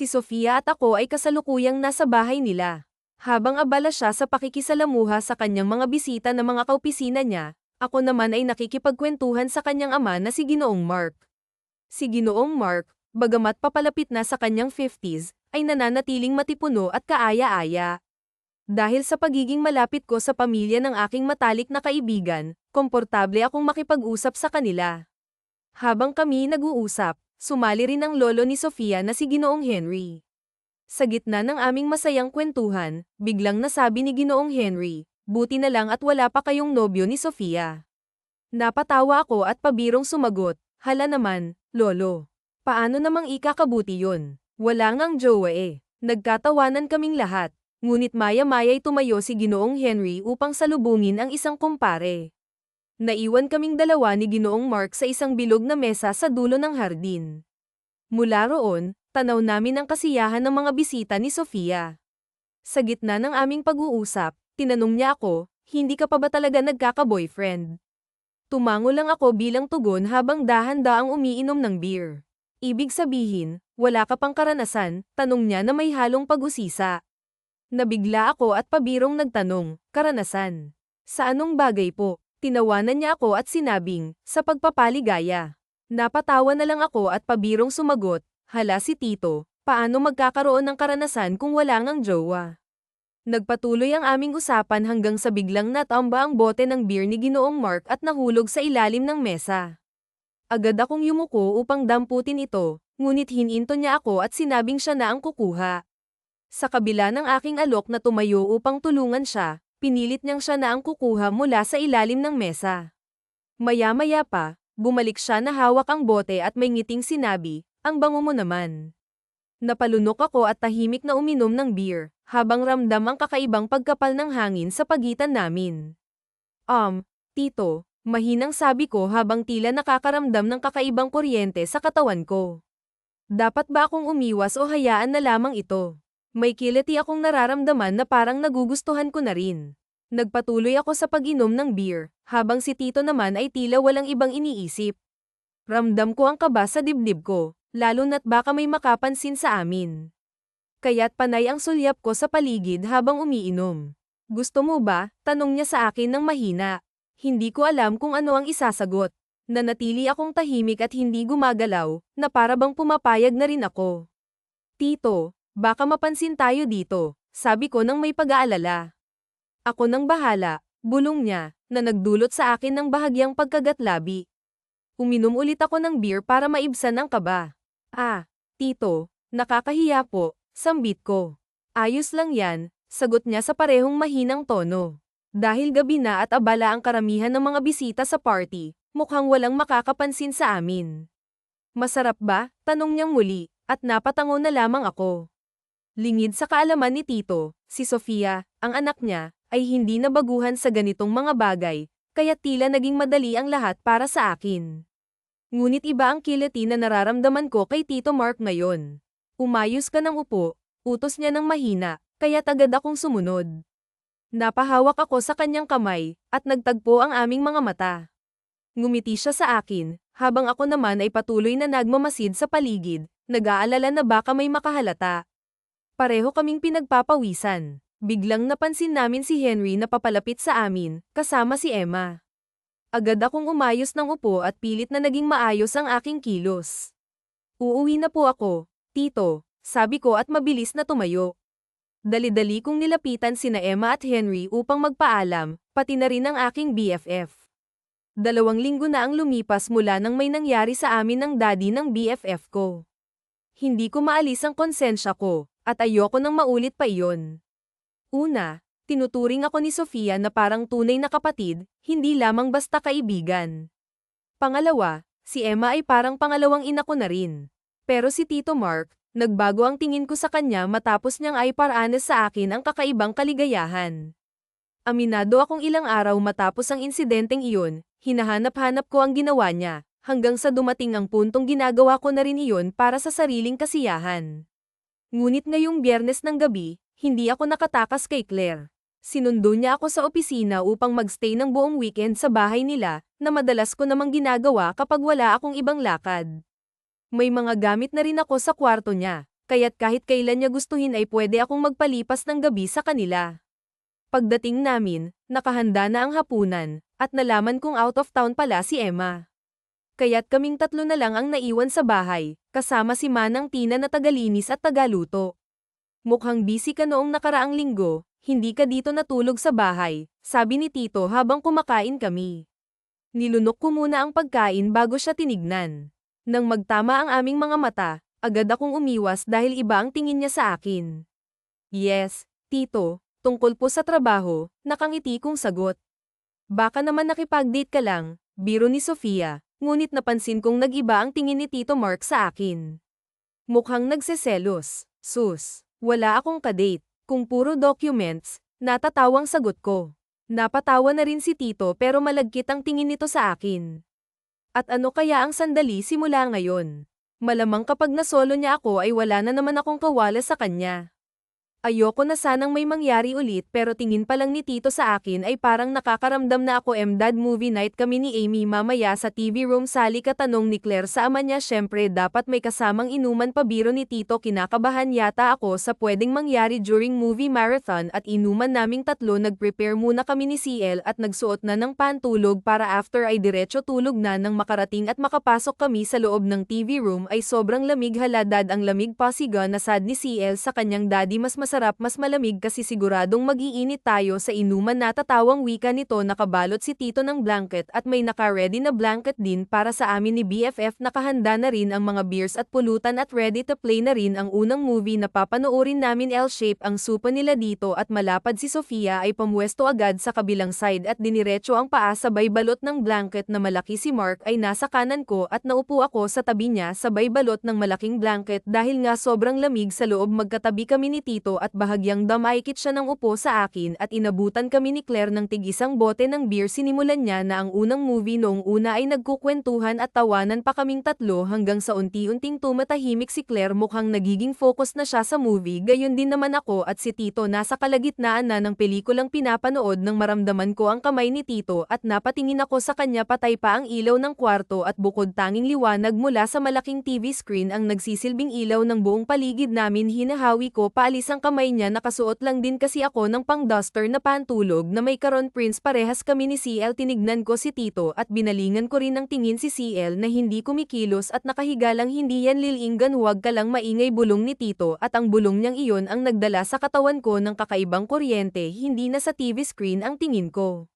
Si Sofia at ako ay kasalukuyang nasa bahay nila. Habang abala siya sa pakikisalamuha sa kanyang mga bisita na mga kaopisina niya, ako naman ay nakikipagkwentuhan sa kanyang ama na si Ginoong Mark. Si Ginoong Mark, bagamat papalapit na sa kanyang 50s, ay nananatiling matipuno at kaaya-aya. Dahil sa pagiging malapit ko sa pamilya ng aking matalik na kaibigan, komportable akong makipag-usap sa kanila. Habang kami nag-uusap, sumali rin ang lolo ni Sofia na si Ginoong Henry. Sa gitna ng aming masayang kwentuhan, biglang nasabi ni Ginoong Henry, buti na lang at wala pa kayong nobyo ni Sofia. Napatawa ako at pabirong sumagot, hala naman, lolo. Paano namang ikakabuti yon? Wala ngang jowa eh. Nagkatawanan kaming lahat. Ngunit maya-maya'y tumayo si Ginoong Henry upang salubungin ang isang kumpare. Naiwan kaming dalawa ni Ginoong Mark sa isang bilog na mesa sa dulo ng hardin. Mula roon, tanaw namin ang kasiyahan ng mga bisita ni Sofia. Sa gitna ng aming pag-uusap, tinanong niya ako, hindi ka pa ba talaga nagkaka-boyfriend? Tumango lang ako bilang tugon habang dahan-daang umiinom ng beer. Ibig sabihin, wala ka pang karanasan, tanong niya na may halong pag-usisa. Nabigla ako at pabirong nagtanong, karanasan. Sa anong bagay po? Tinawanan niya ako at sinabing, sa pagpapaligaya. Napatawa na lang ako at pabirong sumagot, hala si Tito, paano magkakaroon ng karanasan kung wala ngang jowa? Nagpatuloy ang aming usapan hanggang sa biglang natamba ang bote ng beer ni Ginoong Mark at nahulog sa ilalim ng mesa. Agad akong yumuko upang damputin ito, ngunit hininto niya ako at sinabing siya na ang kukuha. Sa kabila ng aking alok na tumayo upang tulungan siya, pinilit niyang siya na ang kukuha mula sa ilalim ng mesa. Maya-maya pa, bumalik siya na hawak ang bote at may ngiting sinabi, ang bango mo naman. Napalunok ako at tahimik na uminom ng beer, habang ramdam ang kakaibang pagkapal ng hangin sa pagitan namin. Um, Tito, mahinang sabi ko habang tila nakakaramdam ng kakaibang kuryente sa katawan ko. Dapat ba akong umiwas o hayaan na lamang ito? May kiliti akong nararamdaman na parang nagugustuhan ko na rin. Nagpatuloy ako sa pag-inom ng beer, habang si Tito naman ay tila walang ibang iniisip. Ramdam ko ang kaba sa dibdib ko, lalo na't baka may makapansin sa amin. Kaya't panay ang sulyap ko sa paligid habang umiinom. Gusto mo ba? Tanong niya sa akin ng mahina. Hindi ko alam kung ano ang isasagot. Nanatili akong tahimik at hindi gumagalaw, na para bang pumapayag na rin ako. Tito, Baka mapansin tayo dito, sabi ko nang may pag-aalala. Ako nang bahala, bulong niya, na nagdulot sa akin ng bahagyang pagkagatlabi. Uminom ulit ako ng beer para maibsan ang kaba. Ah, tito, nakakahiya po, sambit ko. Ayos lang yan, sagot niya sa parehong mahinang tono. Dahil gabi na at abala ang karamihan ng mga bisita sa party, mukhang walang makakapansin sa amin. Masarap ba? Tanong niyang muli, at napatango na lamang ako. Lingid sa kaalaman ni Tito, si Sofia, ang anak niya, ay hindi nabaguhan sa ganitong mga bagay, kaya tila naging madali ang lahat para sa akin. Ngunit iba ang kiliti na nararamdaman ko kay Tito Mark ngayon. Umayos ka ng upo, utos niya ng mahina, kaya agad akong sumunod. Napahawak ako sa kanyang kamay, at nagtagpo ang aming mga mata. Ngumiti siya sa akin, habang ako naman ay patuloy na nagmamasid sa paligid, nag-aalala na baka may makahalata. Pareho kaming pinagpapawisan. Biglang napansin namin si Henry na papalapit sa amin, kasama si Emma. Agad akong umayos ng upo at pilit na naging maayos ang aking kilos. Uuwi na po ako, tito, sabi ko at mabilis na tumayo. Dali-dali kong nilapitan sina Emma at Henry upang magpaalam, pati na rin ang aking BFF. Dalawang linggo na ang lumipas mula nang may nangyari sa amin ng daddy ng BFF ko. Hindi ko maalis ang konsensya ko, at ayoko nang maulit pa iyon. Una, tinuturing ako ni Sofia na parang tunay na kapatid, hindi lamang basta kaibigan. Pangalawa, si Emma ay parang pangalawang ina ko na rin. Pero si Tito Mark, nagbago ang tingin ko sa kanya matapos niyang ay paranas sa akin ang kakaibang kaligayahan. Aminado akong ilang araw matapos ang insidenteng iyon, hinahanap-hanap ko ang ginawa niya, hanggang sa dumating ang puntong ginagawa ko na rin iyon para sa sariling kasiyahan. Ngunit ngayong biyernes ng gabi, hindi ako nakatakas kay Claire. Sinundo niya ako sa opisina upang magstay ng buong weekend sa bahay nila, na madalas ko namang ginagawa kapag wala akong ibang lakad. May mga gamit na rin ako sa kwarto niya, kaya't kahit kailan niya gustuhin ay pwede akong magpalipas ng gabi sa kanila. Pagdating namin, nakahanda na ang hapunan, at nalaman kong out of town pala si Emma. Kaya't kaming tatlo na lang ang naiwan sa bahay, kasama si Manang Tina na tagalinis at tagaluto. Mukhang busy ka noong nakaraang linggo, hindi ka dito natulog sa bahay, sabi ni Tito habang kumakain kami. Nilunok ko muna ang pagkain bago siya tinignan. Nang magtama ang aming mga mata, agad akong umiwas dahil iba ang tingin niya sa akin. Yes, Tito, tungkol po sa trabaho, nakangiti kong sagot. Baka naman nakipag-date ka lang, biro ni Sofia, ngunit napansin kong nag-iba ang tingin ni Tito Mark sa akin. Mukhang nagseselos, sus. Wala akong kadate. Kung puro documents, natatawang sagot ko. Napatawa na rin si Tito pero malagkit ang tingin nito sa akin. At ano kaya ang sandali simula ngayon? Malamang kapag nasolo niya ako ay wala na naman akong kawala sa kanya. Ayoko na sanang may mangyari ulit pero tingin pa lang ni Tito sa akin ay parang nakakaramdam na ako MDAD movie night kami ni Amy mamaya sa TV room sali katanong ni Claire sa ama niya syempre dapat may kasamang inuman pa biro ni Tito kinakabahan yata ako sa pwedeng mangyari during movie marathon at inuman naming tatlo nagprepare muna kami ni CL at nagsuot na ng pantulog para after ay diretso tulog na nang makarating at makapasok kami sa loob ng TV room ay sobrang lamig haladad ang lamig pasiga na sad ni CL sa kanyang daddy mas masarap mas malamig kasi siguradong magiinit tayo sa inuman natatawang wika nito nakabalot si Tito ng blanket at may naka-ready na blanket din para sa amin ni BFF nakahanda na rin ang mga beers at pulutan at ready to play na rin ang unang movie na papanoorin namin. L-shape ang supa nila dito at malapad si Sofia ay pamwesto agad sa kabilang side at diniretso ang paa sabay balot ng blanket na malaki si Mark ay nasa kanan ko at naupo ako sa tabi niya sabay balot ng malaking blanket. Dahil nga sobrang lamig sa loob magkatabi kami ni Tito at bahagyang damaykit siya ng upo sa akin at inabutan kami ni Claire ng tig-isang bote ng beer sinimulan niya na ang unang movie noong una ay nagkukwentuhan at tawanan pa kaming tatlo hanggang sa unti-unting tumatahimik si Claire mukhang nagiging focus na siya sa movie. Gayon din naman ako at si Tito nasa kalagitnaan na ng pelikulang pinapanood nang maramdaman ko ang kamay ni Tito at napatingin ako sa kanya patay pa ang ilaw ng kwarto at bukod tanging liwanag mula sa malaking TV screen ang nagsisilbing ilaw ng buong paligid namin. Hinahawi ko paalis ang kamay niya nakasuot lang din kasi ako ng pang-duster na pantulog na may karon prints parehas kami ni CL tinignan ko si Tito at binalingan ko rin ng tingin si CL na hindi kumikilos at nakahiga lang hindi yan lilinggan. Huwag ka lang maingay bulong ni Tito at ang bulong niyang iyon ang nagdala sa katawan ko ng kakaibang kuryente hindi na sa TV screen ang tingin ko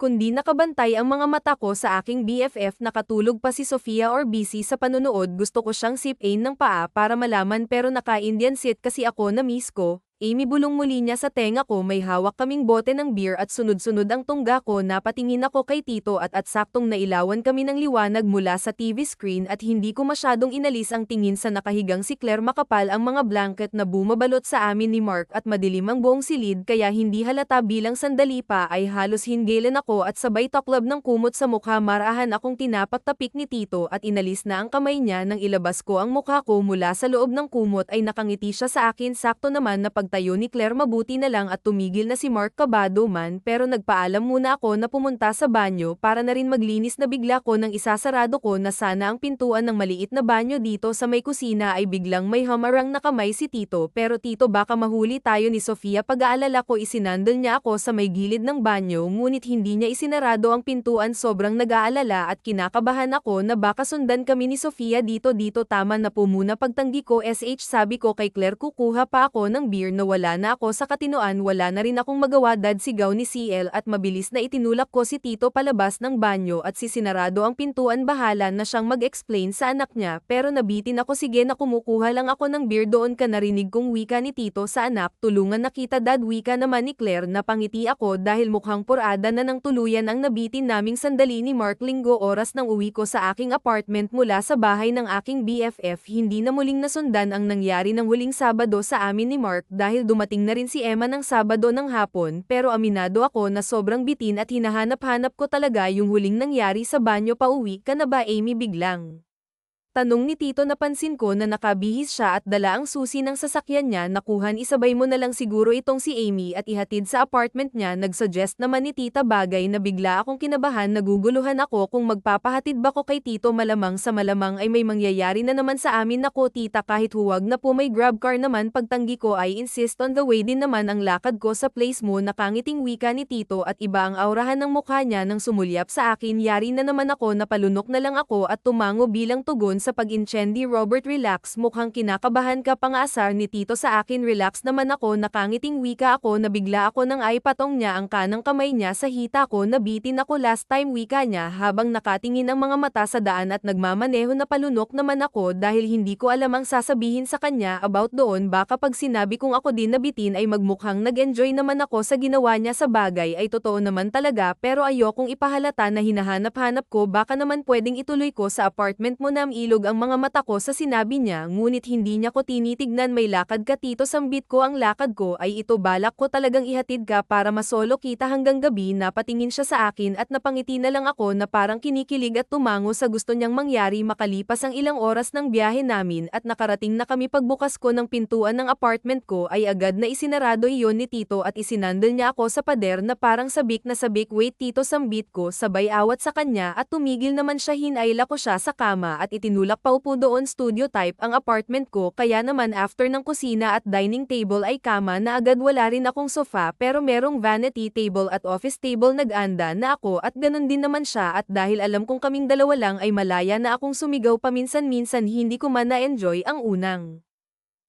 kundi nakabantay ang mga mata ko sa aking BFF nakatulog pa si Sofia or busy sa panonood. Gusto ko siyang sip-ain ng paa para malaman pero naka-Indian sit kasi ako na miss ko, Amy bulong muli niya sa tenga ko may hawak kaming bote ng beer at sunod-sunod ang tungga ko napatingin ako kay Tito at at saktong nailawan kami ng liwanag mula sa TV screen at hindi ko masyadong inalis ang tingin sa nakahigang si Claire makapal ang mga blanket na bumabalot sa amin ni Mark at madilim ang buong silid kaya hindi halata bilang sandali pa ay halos hinggelen ako at sabay taklab ng kumot sa mukha marahan akong tinapaktapik ni Tito at inalis na ang kamay niya nang ilabas ko ang mukha ko mula sa loob ng kumot ay nakangiti siya sa akin sakto naman na pag pagtayo ni Claire mabuti na lang at tumigil na si Mark kabado man pero nagpaalam muna ako na pumunta sa banyo para na rin maglinis na bigla ko nang isasarado ko na sana ang pintuan ng maliit na banyo dito sa may kusina ay biglang may hamarang na kamay si Tito. Pero Tito baka mahuli tayo ni Sofia pag-aalala ko isinandal niya ako sa may gilid ng banyo ngunit hindi niya isinarado ang pintuan. Sobrang nag-aalala at kinakabahan ako na baka sundan kami ni Sofia dito dito. Tama na po muna pagtanggi ko SH sabi ko kay Claire kukuha pa ako ng beer na wala na ako sa katinoan wala na rin akong magawa dad sigaw ni CL at mabilis na itinulak ko si Tito palabas ng banyo at sisinarado ang pintuan bahala na siyang mag-explain sa anak niya. Pero nabitin ako sige na kumukuha lang ako ng beer doon ka narinig kong wika ni Tito sa anak. Tulungan nakita dad wika naman ni Claire na pangiti ako dahil mukhang purada na ng tuluyan ang nabitin naming sandali ni Mark Linggo oras ng uwi ko sa aking apartment mula sa bahay ng aking BFF hindi na muling nasundan ang nangyari ng huling Sabado sa amin ni Mark dahil dahil dumating na rin si Emma ng Sabado ng hapon pero aminado ako na sobrang bitin at hinahanap-hanap ko talaga yung huling nangyari sa banyo pa uwi ka na ba Amy biglang. Tanong ni Tito napansin ko na nakabihis siya at dala ang susi ng sasakyan niya nakuhan isabay mo na lang siguro itong si Amy at ihatid sa apartment niya nagsuggest naman ni Tita bagay na bigla akong kinabahan naguguluhan ako kung magpapahatid ba ko kay Tito malamang sa malamang ay may mangyayari na naman sa amin. Nako Tita kahit huwag na po may grab car naman pagtanggi ko ay insist on the way din naman ang lakad ko sa place mo. Nakangiting wika ni Tito at iba ang aurahan ng mukha niya nang sumulyap sa akin. Yari na naman ako napalunok na lang ako at tumango bilang tugon sa pag-inchendi Robert relax mukhang kinakabahan ka pangaasar ni Tito. Sa akin relax naman ako nakangiting wika ako na bigla ako nang ay patong niya ang kanang kamay niya sa hita ko nabitin ako last time wika niya habang nakatingin ang mga mata sa daan at nagmamaneho na palunok naman ako dahil hindi ko alam ang sasabihin sa kanya about doon. Baka pag sinabi kong ako din nabitin ay magmukhang nag-enjoy naman ako sa ginawa niya. Sa bagay ay totoo naman talaga pero ayokong ipahalata na hinahanap-hanap ko baka naman pwedeng ituloy ko sa apartment mo na ilog ang mga mata ko sa sinabi niya ngunit hindi niya ko tinitignan may lakad ka tito sambit ko ang lakad ko ay ito balak ko talagang ihatid ka para masolo kita hanggang gabi napatingin siya sa akin at napangiti na lang ako na parang kinikilig at tumango sa gusto niyang mangyari makalipas ang ilang oras ng biyahe namin at nakarating na kami pagbukas ko ng pintuan ng apartment ko ay agad na isinarado iyon ni tito at isinandal niya ako sa pader na parang sabik na sabik wait tito sambit ko sabay awat sa kanya at tumigil naman siya hinayla ko siya sa kama at itinulak pa upo doon studio type ang apartment ko kaya naman after ng kusina at dining table ay kama na agad wala rin akong sofa pero merong vanity table at office table nag-anda na ako at ganun din naman siya at dahil alam kong kaming dalawa lang ay malaya na akong sumigaw paminsan-minsan hindi ko man na-enjoy ang unang.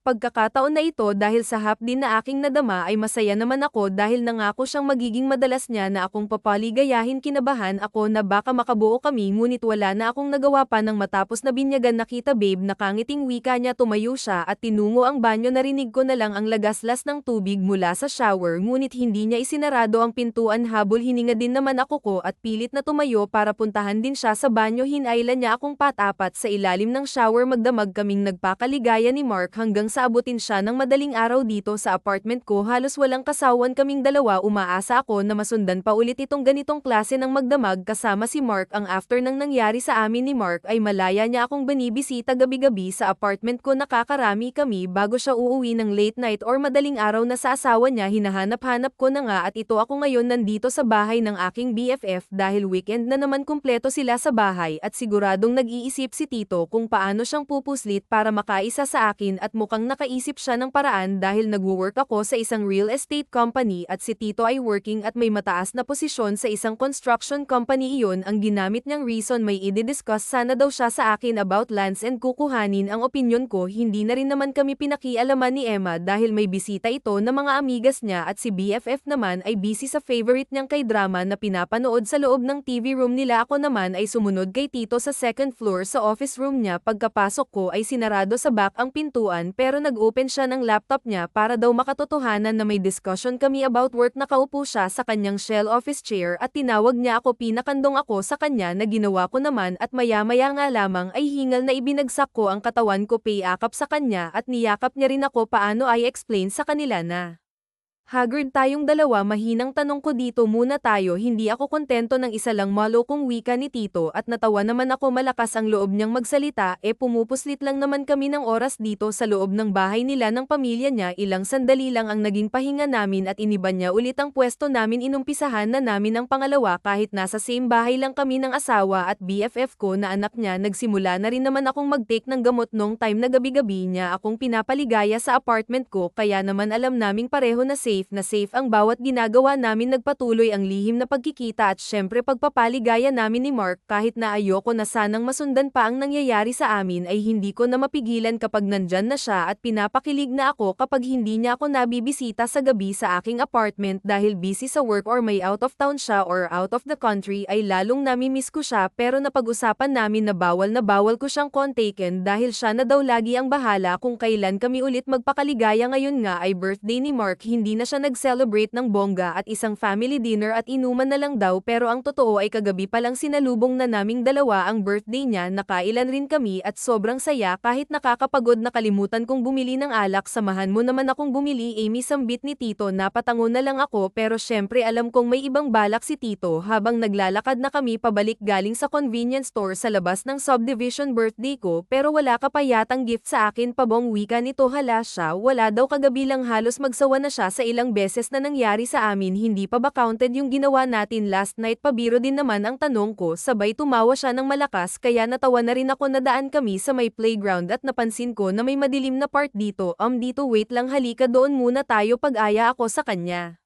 Pagkakataon na ito dahil sa hapdin na aking nadama ay masaya naman ako dahil nangako siyang magiging madalas niya na akong papaligayahin kinabahan ako na baka makabuo kami ngunit wala na akong nagawa pa nang matapos na binyagan nakita babe nakangiting wika niya tumayo siya at tinungo ang banyo narinig ko na lang ang lagaslas ng tubig mula sa shower ngunit hindi niya isinarado ang pintuan habol hininga din naman ako ko at pilit na tumayo para puntahan din siya sa banyo hinayla niya akong patapat sa ilalim ng shower magdamag kaming nagpakaligaya ni Mark hanggang sa abutin siya ng madaling araw dito sa apartment ko. Halos walang kasawan kaming dalawa. Umaasa ako na masundan pa ulit itong ganitong klase ng magdamag kasama si Mark. Ang after nang nangyari sa amin ni Mark ay malaya niya akong banibisita gabi-gabi sa apartment ko. Nakakarami kami bago siya uuwi ng late night or madaling araw na sa asawa niya. Hinahanap-hanap ko na nga at ito ako ngayon nandito sa bahay ng aking BFF dahil weekend na naman kumpleto sila sa bahay at siguradong nag-iisip si Tito kung paano siyang pupuslit para makaisa sa akin at mukhang nakaisip siya ng paraan dahil nagwo-work ako sa isang real estate company at si Tito ay working at may mataas na posisyon sa isang construction company. Iyon ang ginamit niyang reason may i-discuss sana daw siya sa akin about lands and kukuhanin. Ang opinion ko hindi na rin naman kami pinakialaman ni Emma dahil may bisita ito na mga amigas niya at si BFF naman ay busy sa favorite niyang kay drama na pinapanood sa loob ng TV room nila. Ako naman ay sumunod kay Tito sa second floor sa office room niya. Pagkapasok ko ay sinarado sa back ang pintuan pero nag-open siya ng laptop niya para daw makatotohanan na may discussion kami about work nakaupo siya sa kanyang shell office chair at tinawag niya ako pinakandong ako sa kanya na ginawa ko naman at maya-maya nga lamang ay hingal na ibinagsak ko ang katawan ko payakap sa kanya at niyakap niya rin ako paano ay explain sa kanila na. Haggard tayong dalawa mahinang tanong ko dito muna tayo. Hindi ako kontento ng isa lang malokong wika ni Tito at natawa naman ako malakas ang loob niyang magsalita. E pumupuslit lang naman kami ng oras dito sa loob ng bahay nila ng pamilya niya. Ilang sandali lang ang naging pahinga namin at iniba niya ulit ang pwesto namin. Inumpisahan na namin ang pangalawa. Kahit nasa same bahay lang kami ng asawa at BFF ko na anak niya nagsimula na rin naman akong mag-take ng gamot nung time na gabi-gabi niya akong pinapaligaya sa apartment ko. Kaya naman alam naming pareho na safe na safe ang bawat ginagawa namin. Nagpatuloy ang lihim na pagkikita at syempre pagpapaligaya namin ni Mark. Kahit na ayoko na sanang masundan pa ang nangyayari sa amin ay hindi ko na mapigilan kapag nandyan na siya at pinapakilig na ako kapag hindi niya ako nabibisita sa gabi sa aking apartment. Dahil busy sa work or may out of town siya or out of the country ay lalong namimiss ko siya. Pero napag-usapan namin na bawal na bawal ko siyang kontaken dahil siya na daw lagi ang bahala kung kailan kami ulit magpakaligaya. Ngayon nga ay birthday ni Mark hindi na siya nag-celebrate ng bongga at isang family dinner at inuman na lang daw pero ang totoo ay kagabi pa lang sinalubong na naming dalawa ang birthday niya nakailan rin kami at sobrang saya kahit nakakapagod nakalimutan kong bumili ng alak samahan mo naman akong bumili Amy sambit ni Tito napatango na lang ako pero syempre alam kong may ibang balak si Tito habang naglalakad na kami pabalik galing sa convenience store sa labas ng subdivision birthday ko pero wala ka pa yatang gift sa akin pabong wika nito hala siya wala daw kagabi lang halos magsawa na siya sa ilang beses na nangyari sa amin hindi pa ba counted yung ginawa natin last night pabiro din naman ang tanong ko sabay tumawa siya ng malakas kaya natawa na rin ako nadaan kami sa may playground at napansin ko na may madilim na part dito um dito wait lang halika doon muna tayo pag-aya ako sa kanya.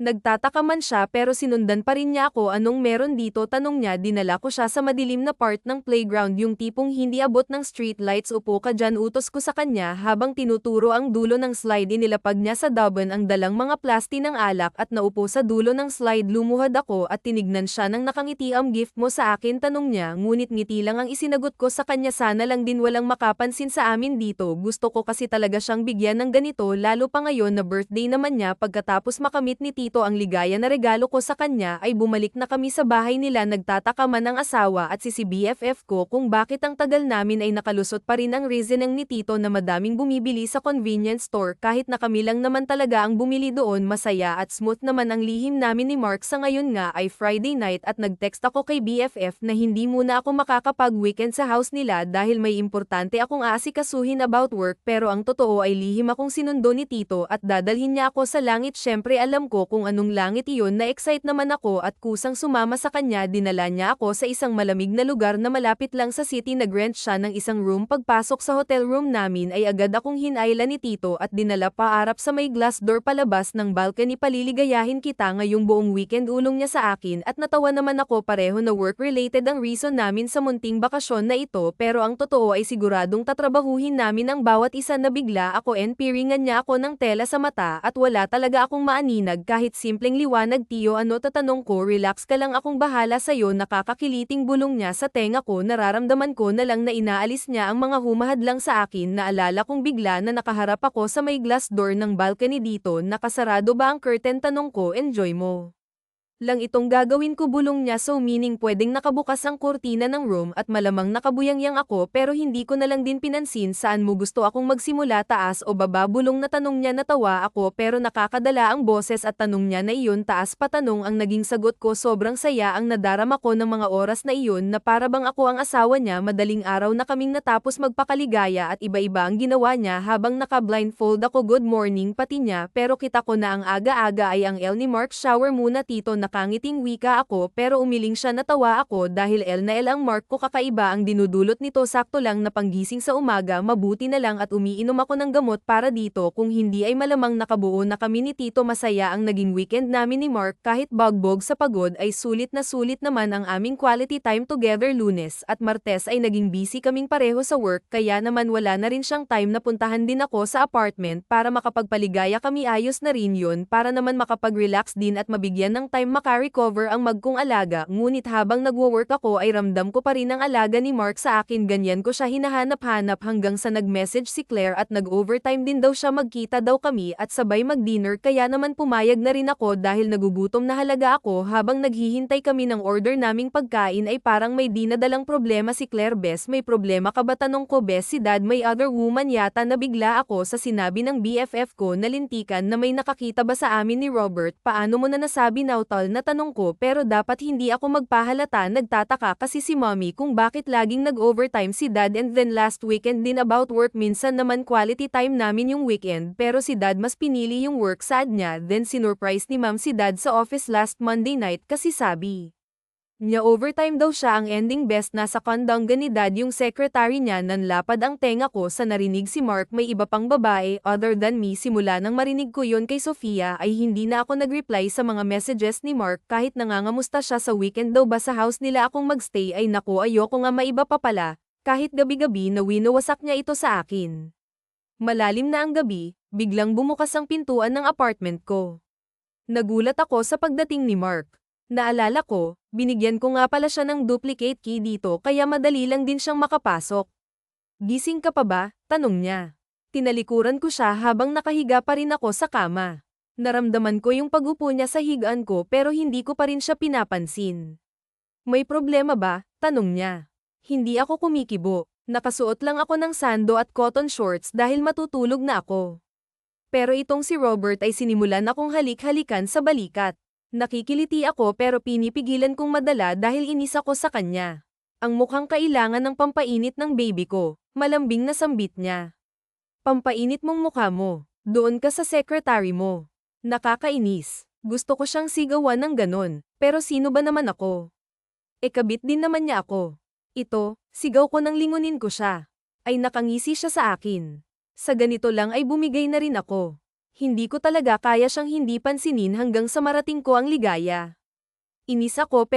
Nagtataka man siya pero sinundan pa rin niya ako anong meron dito tanong niya dinala ko siya sa madilim na part ng playground yung tipong hindi abot ng street lights upo ka dyan utos ko sa kanya habang tinuturo ang dulo ng slide inilapag niya sa daban ang dalang mga plasti ng alak at naupo sa dulo ng slide lumuhad ako at tinignan siya ng nakangiti ang gift mo sa akin tanong niya ngunit ngiti lang ang isinagot ko sa kanya sana lang din walang makapansin sa amin dito gusto ko kasi talaga siyang bigyan ng ganito lalo pa ngayon na birthday naman niya pagkatapos makamit ni Tito ang ligaya na regalo ko sa kanya ay bumalik na kami sa bahay nila nagtataka man ang asawa at si si BFF ko kung bakit ang tagal namin ay nakalusot pa rin ang reasoning ni Tito na madaming bumibili sa convenience store kahit na kami lang naman talaga ang bumili doon. Masaya at smooth naman ang lihim namin ni Mark. Sa ngayon nga ay Friday night at nag-text ako kay BFF na hindi muna ako makakapag-weekend sa house nila dahil may importante akong aasikasuhin about work pero ang totoo ay lihim akong sinundo ni Tito at dadalhin niya ako sa langit. Syempre alam ko kung anong langit iyon na-excite naman ako at kusang sumama sa kanya dinala niya ako sa isang malamig na lugar na malapit lang sa city nag-rent siya ng isang room. Pagpasok sa hotel room namin ay agad akong hinayla ni Tito at dinala pa arap sa may glass door palabas ng balcony. Paliligayahin kita ngayong buong weekend ulong niya sa akin at natawa naman ako. Pareho na work-related ang reason namin sa munting bakasyon na ito pero ang totoo ay siguradong tatrabahuhin namin ang bawat isa na bigla. Ako and piringan niya ako ng tela sa mata at wala talaga akong maaninag kahit simpleng liwanag tiyo ano tatanong ko relax ka lang akong bahala sa'yo nakakakiliting bulong niya sa tenga ko nararamdaman ko na lang na inaalis niya ang mga humahad lang sa akin naalala kong bigla na nakaharap ako sa may glass door ng balcony dito nakasarado ba ang curtain? Tanong ko enjoy mo lang itong gagawin ko bulong niya so meaning pwedeng nakabukas ang kurtina ng room at malamang nakabuyangyang ako pero hindi ko na lang din pinansin saan mo gusto akong magsimula taas o baba. Bulong na tanong niya natawa ako pero nakakadala ang boses at tanong niya na iyon. Taas patanong ang naging sagot ko sobrang saya ang nadarama ko ng mga oras na iyon na para bang ako ang asawa niya. Madaling araw na kaming natapos magpakaligaya at iba-iba ang ginawa niya habang naka-blindfold ako. Good morning pati niya pero kita ko na ang aga-aga ay ang El ni Mark shower muna tito na nakangiting wika ako pero umiling siya natawa ako dahil L na L ang mark ko kakaiba ang dinudulot nito sakto lang na panggising sa umaga mabuti na lang at umiinom ako ng gamot para dito kung hindi ay malamang nakabuo na kami ni Tito masaya ang naging weekend namin ni Mark kahit bagbog sa pagod ay sulit na sulit naman ang aming quality time together lunes at martes ay naging busy kaming pareho sa work kaya naman wala na rin siyang time na puntahan din ako sa apartment para makapagpaligaya kami ayos na rin yun para naman makapag-relax din at mabigyan ng time makarecover ang magkong alaga, ngunit habang nagwo-work ako ay ramdam ko pa rin ang alaga ni Mark sa akin ganyan ko siya hinahanap-hanap hanggang sa nag-message si Claire at nag-overtime din daw siya magkita daw kami at sabay mag-dinner kaya naman pumayag na rin ako dahil nagugutom na halaga ako habang naghihintay kami ng order naming pagkain ay parang may dinadalang problema si Claire Bes may problema ka ba? Tanong ko Bes si dad may other woman yata. Na bigla ako sa sinabi ng BFF ko na lintikan na may nakakita ba sa amin ni Robert? Paano mo na nasabi nautal na tanong ko pero dapat hindi ako magpahalata nagtataka kasi si mommy kung bakit laging nag-overtime si dad and then last weekend din about work minsan naman quality time namin yung weekend pero si dad mas pinili yung work sad niya then sinurprise ni mom si dad sa office last Monday night kasi sabi niya overtime daw siya ang ending best nasa kondongga ni dad yung secretary niya nanlapad ang tenga ko sa narinig si Mark may iba pang babae other than me simula nang marinig ko yon kay Sofia ay hindi na ako nag-reply sa mga messages ni Mark kahit nangangamusta siya sa weekend daw ba sa house nila akong magstay ay naku ayoko nga maiba pa pala kahit gabi-gabi na winawasak niya ito sa akin. Malalim na ang gabi, biglang bumukas ang pintuan ng apartment ko. Nagulat ako sa pagdating ni Mark. Naalala ko, binigyan ko nga pala siya ng duplicate key dito kaya madali lang din siyang makapasok. Gising ka pa ba? Tanong niya. Tinalikuran ko siya habang nakahiga pa rin ako sa kama. Naramdaman ko yung pagupo niya sa higaan ko pero hindi ko pa rin siya pinapansin. May problema ba? Tanong niya. Hindi ako kumikibo. Nakasuot lang ako ng sando at cotton shorts dahil matutulog na ako. Pero itong si Robert ay sinimulan akong halik-halikan sa balikat. Nakikiliti ako pero pinipigilan kong madala dahil inis ako sa kanya. Ang mukhang kailangan ng pampainit ng baby ko, malambing na sambit niya. Pampainit mong mukha mo, doon ka sa secretary mo. Nakakainis. Gusto ko siyang sigawan ng ganon, pero sino ba naman ako? E kabit din naman niya ako. Ito, sigaw ko nang lingunin ko siya. Ay nakangisi siya sa akin. Sa ganito lang ay bumigay na rin ako. Hindi ko talaga kaya siyang hindi pansinin hanggang sa marating ko ang ligaya. Inis ako pero